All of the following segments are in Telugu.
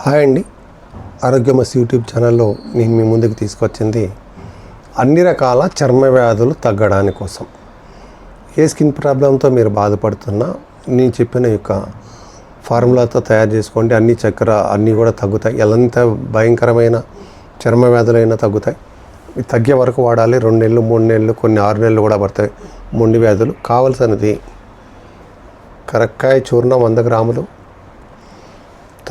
హాయ్ అండి. ఆరోగ్యమస్ యూట్యూబ్ ఛానల్లో నేను మీ ముందుకు తీసుకొచ్చింది అన్ని రకాల చర్మ వ్యాధులు తగ్గడానికి కోసం. ఏ స్కిన్ ప్రాబ్లంతో మీరు బాధపడుతున్నా నేను చెప్పిన యొక్క ఫార్ములాతో తయారు చేసుకోండి. అన్ని చక్కెర అన్నీ కూడా తగ్గుతాయి. ఎంత భయంకరమైన చర్మ వ్యాధులైనా తగ్గుతాయి. ఇవి తగ్గే వరకు వాడాలి. రెండు నెలలు మూడు నెలలు కొన్ని ఆరు నెలలు కూడా పడతాయి మొండి వ్యాధులు. కావలసినది కరక్కాయ చూర్ణం వంద గ్రాములు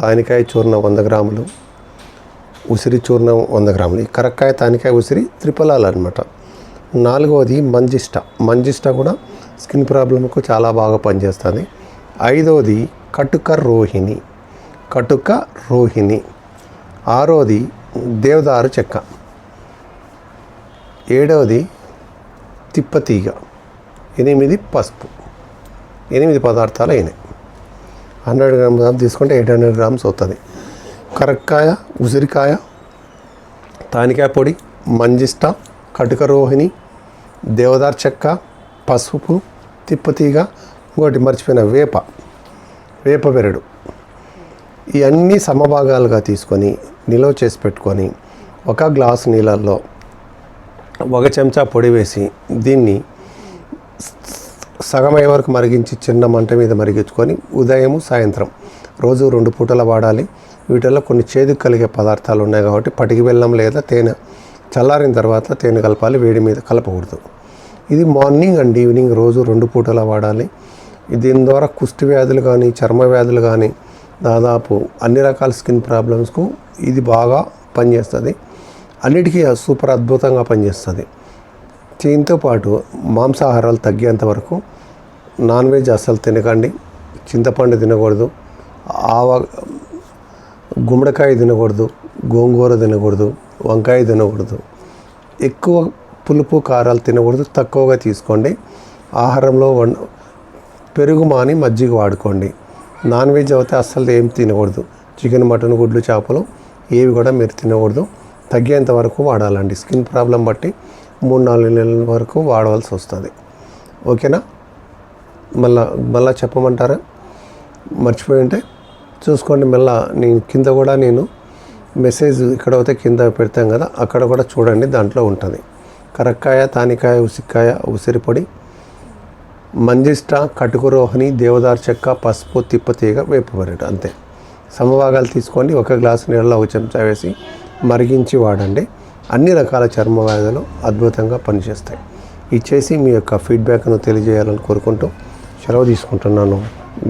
తానికాయ చూర్ణం వంద గ్రాములు ఉసిరి చూర్ణం వంద గ్రాములు. ఈ కరక్కాయ తానికాయ ఉసిరి త్రిపలాలు అనమాట నాలుగవది మంజిష్ట. మంజిష్ట కూడా స్కిన్ ప్రాబ్లంకు చాలా బాగా పనిచేస్తుంది. ఐదవది కటుక రోహిణి. కటుక రోహిణి. ఆరోది దేవదారు చెక్క. ఏడవది తిప్పతీగ. ఎనిమిది పసుపు. ఎనిమిది పదార్థాలు అయినాయి. హండ్రెడ్ గ్రామ్స్ తీసుకుంటే ఎయిట్ హండ్రెడ్ గ్రామ్స్ అవుతుంది. కరక్కాయ ఉసిరికాయ తానికాయ పొడి మంజిష్ట కటుక రోహిణి దేవదార్ చెక్క పసుపు తిప్పతీగ ఇంకోటి మర్చిపోయిన వేప వేప పెరడు. ఇవన్నీ సమభాగాలుగా తీసుకొని నిల్వ చేసి పెట్టుకొని ఒక గ్లాసు నీళ్ళల్లో ఒక చెంచా పొడి వేసి దీన్ని సగం అయ్యే వరకు మరిగించి చిన్న మంట మీద మరిగించుకొని ఉదయం సాయంత్రం రోజు రెండు పూటల వాడాలి. వీటిల్లో కొన్ని చేదు కలిగే పదార్థాలు ఉన్నాయి కాబట్టి పటికి బెల్లం లేదా తేనె చల్లారిన తర్వాత తేనె కలపాలి వేడి మీద కలపకూడదు. ఇది మార్నింగ్ అండ్ ఈవినింగ్ రోజు రెండు పూటలా వాడాలి. దీని ద్వారా కుష్టి వ్యాధులు కానీ చర్మ వ్యాధులు కానీ దాదాపు అన్ని రకాల స్కిన్ ప్రాబ్లమ్స్కు ఇది బాగా పనిచేస్తుంది. అన్నిటికీ సూపర్ అద్భుతంగా పనిచేస్తుంది. దీంతో పాటు మాంసాహారాలు తగ్గేంత వరకు నాన్ వెజ్ అస్సలు తినకండి. చింతపండు తినకూడదు. ఆవ గుమ్మడికాయ తినకూడదు. గోంగూర తినకూడదు. వంకాయ తినకూడదు. ఎక్కువ పులుపు కారాలు తినకూడదు. తక్కువగా తీసుకోండి. ఆహారంలో వం పెరుగు మాని మజ్జిగ వాడుకోండి. నాన్ వెజ్ అయితే అస్సలు ఏం తినకూడదు. చికెన్ మటన్ గుడ్లు చేపలు ఏవి కూడా మీరు తినకూడదు. తగ్గేంత వరకు వాడాలండి. స్కిన్ ప్రాబ్లం బట్టి మూడు నాలుగు నెలల వరకు వాడవలసి వస్తుంది. ఓకేనా? మళ్ళా మళ్ళా చెప్పమంటారా? మర్చిపోయి ఉంటే చూసుకోండి. మళ్ళా నేను కింద కూడా నేను మెసేజ్ ఇక్కడ అయితే కింద పెడతాం కదా అక్కడ కూడా చూడండి. దాంట్లో ఉంటుంది. కరక్కాయ తానికాయ ఉసిక్కాయ ఉసిరిపొడి మంజిష్ట కటుకు రోహిణి దేవదార్ చెక్క పసుపు తిప్పతీగ వేపబరెట్ అంతే. సమభాగాలు తీసుకొని ఒక గ్లాసు నీళ్ళలో ఒక చెంచా వేసి మరిగించి వాడండి. అన్ని రకాల చర్మ వ్యాధులు అద్భుతంగా పనిచేస్తాయి. ఇచ్చేసి మీ యొక్క ఫీడ్బ్యాక్ను తెలియజేయాలని కోరుకుంటూ సెలవు తీసుకుంటున్నాను.